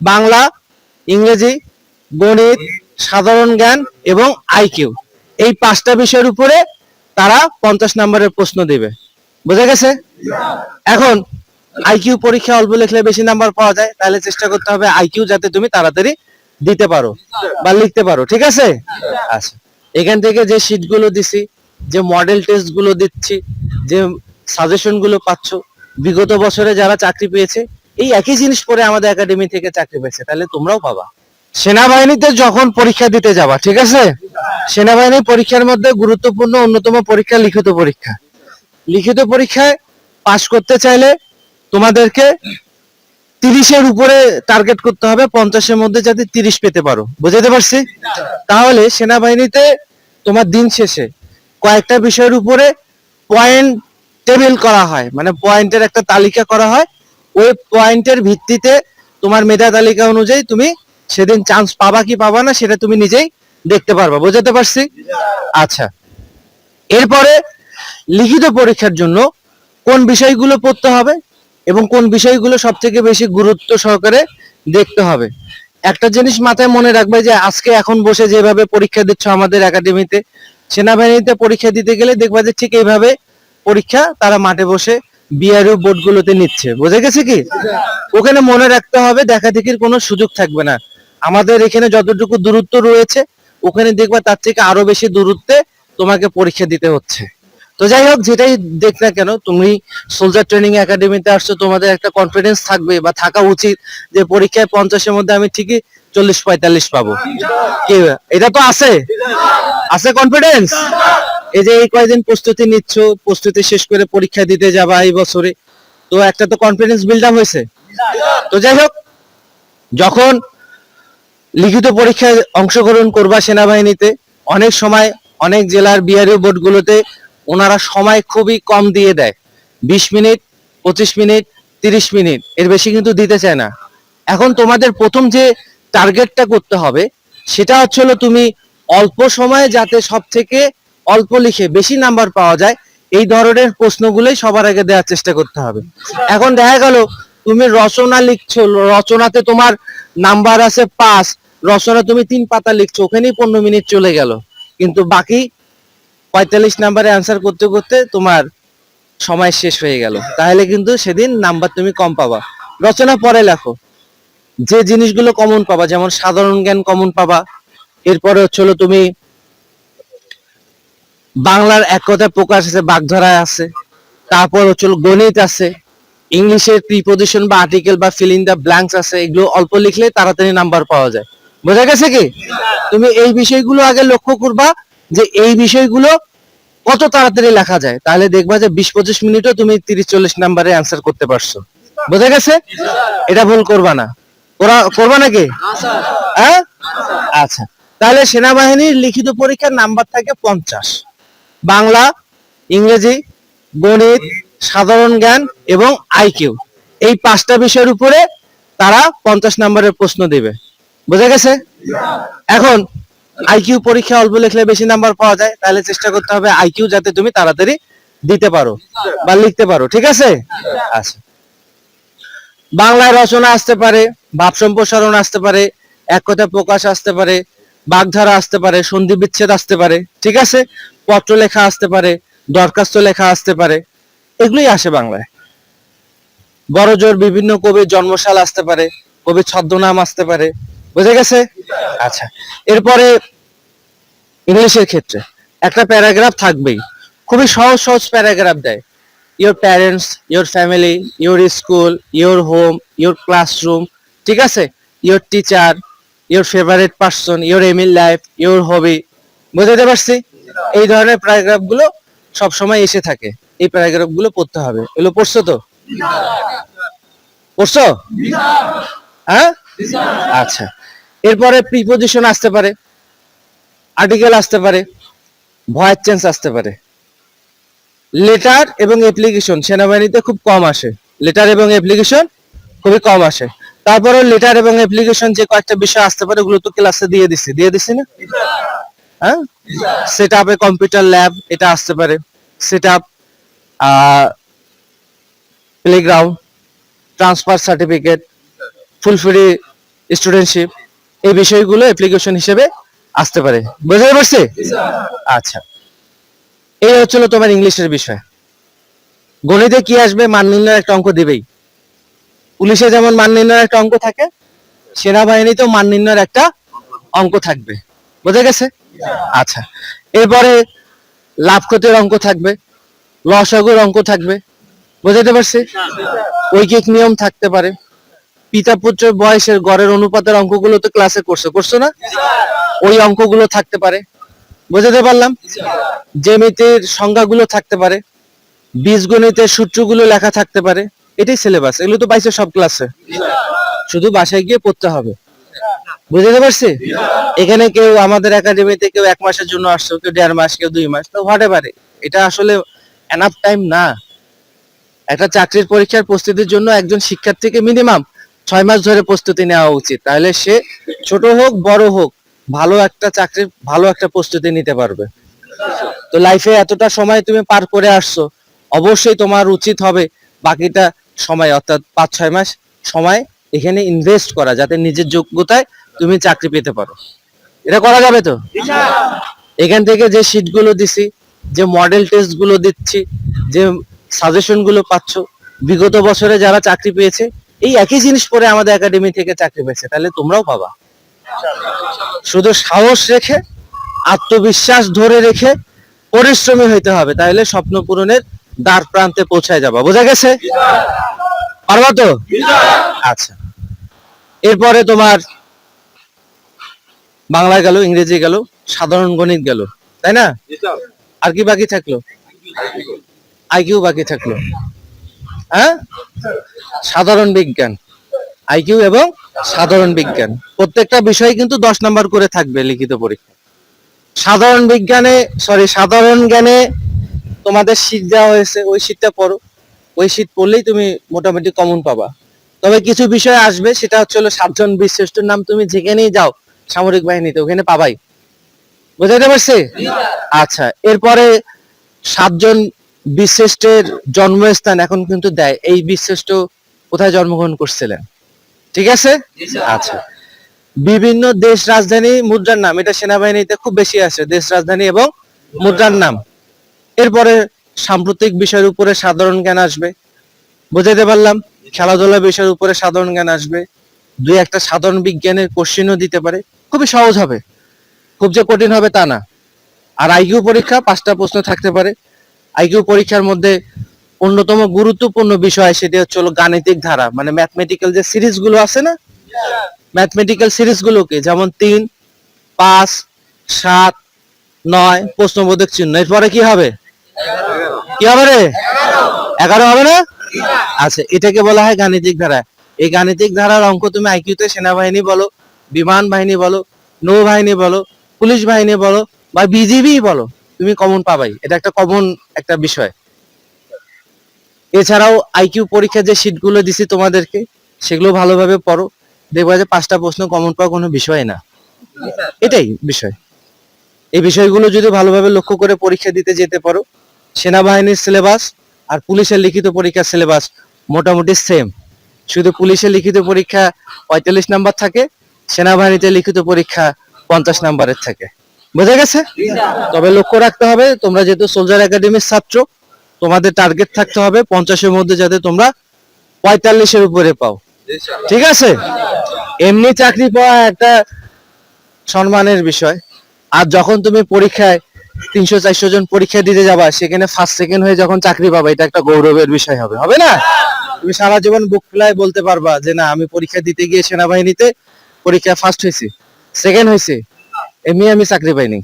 বাংলা, ইংরেজি, গণিত, সাধারণ জ্ঞান এবং আইকিউ এই পাঁচটা বিষয়ের উপরে তারা পঞ্চাশ নম্বরের প্রশ্ন দেবে। বোঝা গেছে? এখন আইকিউ পরীক্ষা অল্প লিখলে বেশি নাম্বার পাওয়া যায়, তাহলে চেষ্টা করতে হবে আইকিউ যাতে তুমি তাড়াতাড়ি দিতে পারো বা লিখতে পারো, ঠিক আছে? আচ্ছা। এখান থেকে যে শীটগুলো দিছি, যে মডেল টেস্টগুলো দিচ্ছি, যে সাজেশনগুলো পাচ্ছ, বিগত বছরে যারা চাকরি পেয়েছে এই একই জিনিস পরে আমাদের একাডেমি থেকে চাকরি পেয়েছে, তাহলে তোমরাও পাবা। সেনাবাহিনীতে যখন পরীক্ষা দিতে যাবা, ঠিক আছে? সেনাবাহিনী পরীক্ষার মধ্যে গুরুত্বপূর্ণ অন্যতম পরীক্ষা লিখিত পরীক্ষা। লিখিত পরীক্ষায় পাশ করতে চাইলে তোমাদেরকে তিরিশের উপরে টার্গেট করতে হবে, পঞ্চাশের মধ্যে যাতে তিরিশ পেতে পারো। বুঝতে পারছি? তাহলে সেনাবাহিনীতে তোমার দিন শেষে কয়েকটা বিষয়ের উপরে পয়েন্ট টেবিল করা হয় মানে পয়েন্টের একটা তালিকা করা হয় ওই পয়েন্টের ভিত্তিতে তোমার মেধা তালিকা অনুযায়ী তুমি সেদিন চান্স পাবা কি পাবা না সেটা তুমি নিজেই দেখতে পারবা, বোঝাতে পারছি? আচ্ছা। এরপরে লিখিত পরীক্ষার জন্য কোন বিষয়গুলো পড়তে হবে এবং কোন বিষয়গুলো সব থেকে বেশি গুরুত্ব সহকারে দেখতে হবে। একটা জিনিস মাথায় মনে রাখবে যে আজকে এখন বসে যেভাবে পরীক্ষা দিচ্ছ আমাদের একাডেমিতে সেনাবাহিনীতে পরীক্ষা দিতে গেলে দেখবা যে ঠিক এইভাবে পরীক্ষা তারা মাঠে বসে বিআরও বোর্ডগুলোতে নিচ্ছে। বোঝা গেছে কি? ওখানে মনে রাখতে হবে, দেখা দেখির কোনো সুযোগ থাকবে না। আমাদের এখানে যতটুকু দূরত্ব রয়েছে, ওখানে দেখবা তার থেকে আরও বেশি দূরত্বে তোমাকে পরীক্ষা দিতে হচ্ছে। তো যাই হোক, যেটাই দেখ না কেন, তুমি সোলজার ট্রেনিং একাডেমিতে আসছো, তোমাদের একটা কনফিডেন্স থাকবে বা থাকা উচিত যে পরীক্ষায় পঞ্চাশের মধ্যে আমি ঠিকই চল্লিশ পঁয়তাল্লিশ পাবো। এটা তো আছে? আছে কনফিডেন্স এই যে এই কয়দিন প্রস্তুতি নিচ্ছ? প্রস্তুতি শেষ করে পরীক্ষা দিতে যাবা এই বছরে। তো একটা তো কনফিডেন্স বিল্ড আপ হয়েছে। তো যাই হোক, যখন লিখিত পরীক্ষায় অংশগ্রহণ করবা সেনাবাহিনীতে, অনেক সময় অনেক জেলার বিআরও বোর্ডগুলোতে ওনারা সময় খুবই কম দিয়ে দেয়। বিশ মিনিট, পঁচিশ মিনিট, তিরিশ মিনিট, এর বেশি কিন্তু দিতে চায় না। এখন তোমাদের প্রথম যে টার্গেটটা করতে হবে, সেটা হচ্ছে হলো তুমি অল্প সময়ে যাতে সব থেকে অল্প লিখে বেশি নাম্বার পাওয়া যায়, এই ধরনের প্রশ্নগুলোই সবার আগে দেওয়ার চেষ্টা করতে হবে। এখন দেখা গেল, তুমি রচনা লিখছো, রচনাতে তোমার নাম্বার আছে পাঁচ রচনা তুমি তিন পাতা লিখছো, ওখানেই পনেরো মিনিট চলে গেল। কিন্তু বাকি পঁয়তাল্লিশ নাম্বারে অ্যান্সার করতে করতে তোমার সময় শেষ হয়ে গেল। তাহলে কিন্তু সেদিন নাম্বার তুমি কম পাবা। রচনা পরে লেখো। যে জিনিসগুলো কমন পাবা, যেমন সাধারণ জ্ঞান কমন পাবা, এরপরে হচ্ছে তুমি বাংলার এক কথায় প্রকাশ আছে, বাগধারায় আছে, তারপর হচ্ছে গণিত আছে, ইংলিশের প্রিপোজিশন বা আর্টিকেল বা ফিল ইন ব্ল্যাঙ্কস আছে, এগুলো অল্প লিখলে তাড়াতাড়ি নাম্বার পাওয়া যায়। বোঝা গেছে কি? তুমি এই বিষয়গুলো আগে লক্ষ্য করবা যে এই বিষয়গুলো কত তাড়াতাড়ি লেখা যায়। তাহলে দেখবা যে বিশ পঁচিশ মিনিটও তুমি তিরিশ চল্লিশ নাম্বারে অ্যান্সার করতে পারছ। বোঝা গেছে? এটা ভুল করবা না। ওরা করবা নাকি? হ্যাঁ? আচ্ছা। তাহলে সেনাবাহিনীর লিখিত পরীক্ষার নাম্বার থাকে পঞ্চাশ। বাংলা, ইংরেজি, গণিত, সাধারণ জ্ঞান এবং আইকিউ এই পাঁচটা বিষয়ের উপরে তারা পঞ্চাশ নম্বরের প্রশ্ন দেবে। বোঝা গেছে? এখন আইকিউ পরীক্ষা অল্প লিখলে বেশি নাম্বার পাওয়া যায়, তাহলে চেষ্টা করতে হবে আইকিউ যাতে তুমি তাড়াতাড়ি দিতে পারো বা লিখতে পারো, ঠিক আছে? আচ্ছা। বাংলায় রচনা আসতে পারে, ভাব সম্প্রসারণ আসতে পারে, এক কথা প্রকাশ আসতে পারে, বাগধারা আসতে পারে, সন্ধি বিচ্ছেদ আসতে পারে, ঠিক আছে? পত্র লেখা আসতে পারে, দরখাস্ত লেখা আসতে পারে, এগুলোই আসে বাংলায়। বড় জোর বিভিন্ন কবির জন্মশাল আসতে পারে, কবির ছদ্মনাম আসতে পারে, বুঝে গেছে? আচ্ছা এরপরে ইংলিশের ক্ষেত্রে একটা প্যারাগ্রাফ থাকবেই, খুবই সহজ সহজ প্যারাগ্রাফ দেয়। Your parents your family your school your home your classroom ঠিক আছে? Your teacher your favourite person your aim in life your hobby বুঝতে পারছি? এই ধরনের প্যারাগ্রাফগুলো সবসময় এসে থাকে। এই প্যারাগ্রাফগুলো পড়তে হবে। এগুলো পড়ছো তো? পড়ছো? হ্যাঁ? আচ্ছা। এরপরে প্রিপোজিশন আসতে পারে। আর্টিকেল আসতে পারে। ভয়েস চেঞ্জ আসতে পারে। লেটার এবং অ্যাপ্লিকেশন সেনাবাহিনীতে খুব কম আসে। লেটার এবং অ্যাপ্লিকেশন খুবই কম আসে। তারপরে লেটার এবং অ্যাপ্লিকেশন যে কয়েকটা বিষয় আসতে পারে, ওগুলো তো ক্লাসে দিয়ে দিছি। দিয়ে দিছি না? হ্যাঁ? সেট আপে কম্পিউটার ল্যাব এটা আসতে পারে। Set up playground transfer certificate full free studentship এই বিষয়গুলো অ্যাপ্লিকেশন হিসেবে আসতে পারে। বুঝতে পারছি? আচ্ছা। এই হচ্ছিল তোমার ইংলিশের বিষয়। গণিতে কি আসবে মান নির্ণয়ের একটা অঙ্ক দিবেই। পুলিশে যেমন মান নির্ণয়ের একটা অঙ্ক থাকে, সেনাবাহিনীতেও মান নির্ণয়ের একটা অঙ্ক থাকবে। বোঝা গেছে? আচ্ছা। এরপরে লাভ ক্ষতির অঙ্ক থাকবে লসাগুর অঙ্ক থাকবে বুঝাতে পারছি? ঐকিক নিয়ম থাকতে পারে। পিতা পুত্রের বয়সের গড়ের অনুপাতের অঙ্কগুলো তো ক্লাসে করছ করছ না? ওই অঙ্কগুলো থাকতে পারে। বোঝাতে পারলাম? জ্যামিতির সংজ্ঞাগুলো থাকতে পারে। বীজগণিতের সূত্রগুলো লেখা থাকতে পারে। এটাই সিলেবাস এগুলো তো পাইছে সব ক্লাসে শুধু বাসায় গিয়ে পড়তে হবে। বুঝতে পারছি? এখানে কেউ আমাদের একাডেমিতে কেউ এক মাসের জন্য আসছো, কেউ দেড় মাস, কেউ দুই মাস, তো হোয়াট পারে এটা আসলে এনাফ টাইম না। একটা চাকরির পরীক্ষার প্রস্তুতির জন্য একজন শিক্ষার্থীকে মিনিমাম ছয় মাস ধরে প্রস্তুতি নেওয়া উচিত। তাহলে সে ছোট হোক, বড় হোক, ভালো একটা চাকরির ভালো একটা প্রস্তুতি নিতে পারবে। তো লাইফে এতটা সময় তুমি পার করে আসছো, অবশ্যই তোমার উচিত হবে বাকিটা সময়, অর্থাৎ পাঁচ, ছয় মাস সময় এখানে ইনভেস্ট করা, যাতে নিজের যোগ্যতায় তুমি চাকরি পেতে পারো। এটা করা যাবে তো? এখান থেকে যে শীটগুলো দিছি, যে মডেল টেস্টগুলো দিচ্ছি, যে সাজেশনগুলো পাচ্ছ, বিগত বছরে যারা চাকরি পেয়েছে, এই একই জিনিস পরে আমাদের একাডেমি থেকে চাকরি পেয়েছে। তাহলে তোমরাও পাবা। শুধু সাহস রেখে, আত্মবিশ্বাস ধরে রেখে পরিশ্রমী হইতে হবে, তাহলে স্বপ্ন পূরণের দ্বার প্রান্তে পৌঁছায় যাবা। বোঝা গেছে? পারবা তো? আচ্ছা। এরপরে তোমার বাংলা গেল, ইংরেজি গেল, সাধারণ গণিত গেল, তাই না? আর কি বাকি থাকল? আইকিউ বাকি থাকল। হ্যাঁ? সাধারণ বিজ্ঞান। আইকিউ এবং সাধারণ বিজ্ঞান। প্রত্যেকটা বিষয় কিন্তু দশ নম্বর করে থাকবে লিখিত পরীক্ষা। সাধারণ বিজ্ঞানে সরি সাধারণ জ্ঞানে তোমাদের শীট দেওয়া হয়েছে, ওই শীটটা পড়ো। ওই শীট পড়লেই তুমি মোটামুটি কমন পাবা। তবে কিছু বিষয় আসবে, সেটা হচ্ছে হলো সাতজন বীরশ্রেষ্ঠর নাম তুমি যেখানেই যাও সামরিক বাহিনীতে ওখানে পাবাই। বুঝাতে পারছি? আচ্ছা এরপরে সাতজন বীরশ্রেষ্ঠের জন্মস্থান এখন কিন্তু দেয়। এই বীরশ্রেষ্ঠ কোথায় জন্মগ্রহণ করছিলেন? ঠিক আছে? আচ্ছা। বিভিন্ন দেশ রাজধানী মুদ্রার নাম, এটা সেনাবাহিনীতে খুব বেশি আছে, দেশ রাজধানী এবং মুদ্রার নাম। এরপরে সাম্প্রতিক বিষয়ের উপরে সাধারণ জ্ঞান আসবে। বুঝাইতে পারলাম খেলাধুলা বিষয়ের উপরে সাধারণ জ্ঞান আসবে। দুই একটা সাধারণ বিজ্ঞানের কোশ্চেনও দিতে পারে। খুবই সহজ হবে। খুব যে কঠিন হবে তা না। আর আইকিউ পরীক্ষা পাঁচটা প্রশ্ন থাকতে পারে। আইকিউ পরীক্ষার মধ্যে অন্যতম গুরুত্বপূর্ণ বিষয় সেটি হচ্ছে হলো গাণিতিক ধারা। মানে ম্যাথমেটিক্যাল যে সিরিজগুলো আছে না? ম্যাথমেটিক্যাল সিরিজগুলোকে যেমন তিন, পাঁচ, সাত, নয় প্রশ্নবোধক চিহ্ন। এরপরে কি হবে? কি হবে রে? এগারো হবে না? আচ্ছা এটাকে বলা হয় গাণিতিক ধারা। এই গাণিতিক ধারার অঙ্ক তুমি আইকিউতে সেনাবাহিনী বলো। বিমান বাহিনী বলো, নৌবাহিনী বলো, পুলিশ বাহিনী বলো, বা বিজিবি বলো, তুমি কমন পাবাই। এটা একটা কমন একটা বিষয়। এছাড়াও আইকিউ পরীক্ষার যে শীটগুলো দিছি তোমাদেরকে, সেগুলো ভালোভাবে পড়ো। দেখবা যে পাঁচটা প্রশ্ন কমন পাওয়া কোনো বিষয় না। এটাই বিষয়। এই বিষয়গুলো যদি ভালোভাবে লক্ষ্য করে পরীক্ষা দিতে যেতে পারো, সেনাবাহিনীর সিলেবাস আর পুলিশের লিখিত পরীক্ষার সিলেবাস মোটামুটি সেম শুধু পুলিশের লিখিত পরীক্ষা পঁয়তাল্লিশ নাম্বার থাকে সেনাবাহিনীতে লিখিত পরীক্ষা পঞ্চাশ নাম্বারের থাকে। বোঝা গেছে? তবে লক্ষ্য রাখতে হবে, তোমরা যেহেতু সোলজার একাডেমির ছাত্র, তোমাদের টার্গেট থাকতে হবে পঞ্চাশের মধ্যে যাতে তোমরা পঁয়তাল্লিশের উপরে পাও। ঠিক আছে? এমনি চাকরি পাওয়া একটা সম্মানের বিষয়। আর যখন তুমি পরীক্ষায় তিনশো চারশো জন পরীক্ষা দিতে যাবা, সেখানে ফার্স্ট সেকেন্ড হয়ে যখন চাকরি পাবা, এটা একটা গৌরবের বিষয় হবে। হবে না? তুমি সারা জীবন বুক ফেলায় বলতে পারবা যে না, আমি পরীক্ষা দিতে গিয়ে সেনাবাহিনীতে পরীক্ষা ফার্স্ট হয়েছি সেকেন্ড হয়েছে এমনি আমি চাকরি পাইনি।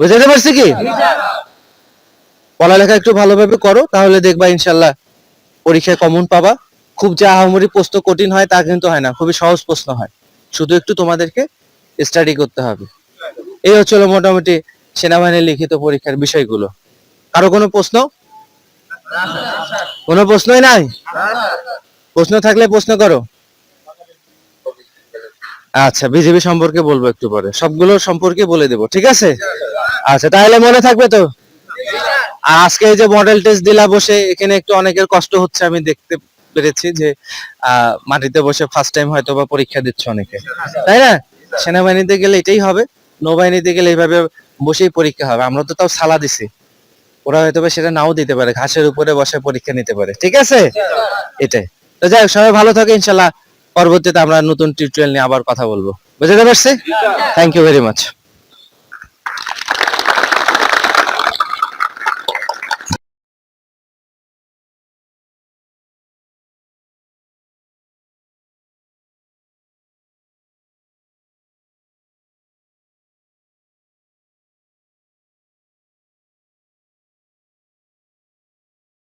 বুঝাতে পারছি কি? পড়ালেখা একটু ভালোভাবে করো, তাহলে দেখবা ইনশাল্লাহ পরীক্ষায় কমন পাবা। খুব যে আহামরি প্রশ্ন কঠিন হয়, তা কিন্তু হয় না, খুবই সহজ প্রশ্ন হয়। শুধু একটু তোমাদেরকে স্টাডি করতে হবে। এই হচ্ছিল মোটামুটি সেনাবাহিনীর লিখিত পরীক্ষার বিষয়গুলো। কারও কোনো প্রশ্ন? কোনো প্রশ্নই নাই? প্রশ্ন থাকলে প্রশ্ন করো। আচ্ছা বিজেপি সম্পর্কে বলব একটু পরে। সবগুলো সম্পর্কে বলে দেবো, ঠিক আছে? আচ্ছা তাহলে মনে থাকবে তো? আজকে যে মডেল টেস্ট দিলা বসে, এখানে একটু অনেকের কষ্ট হচ্ছে, আমি দেখতে পেরেছি যে মাটিতে বসে ফার্স্ট টাইম হয়তো বা পরীক্ষা দিচ্ছে অনেকে। তাই না? সেনাবাহিনীতে গেলে এটাই হবে। নৌবাহিনীতে গেলে এইভাবে বসেই পরীক্ষা হবে। আমরা তো তাও সালা দিছি। ওরা হয়তো সেটা নাও দিতে পারে। ঘাসের উপরে বসে পরীক্ষা নিতে পারে। ঠিক আছে? এটাই। তো যাই হোক, সবাই ভালো থাকে, ইনশাল্লাহ। পরবর্তীতে আমরা নতুন টিউটোরিয়াল নিয়ে আবার কথা বলব। বুঝতে পারছি? Thank you very much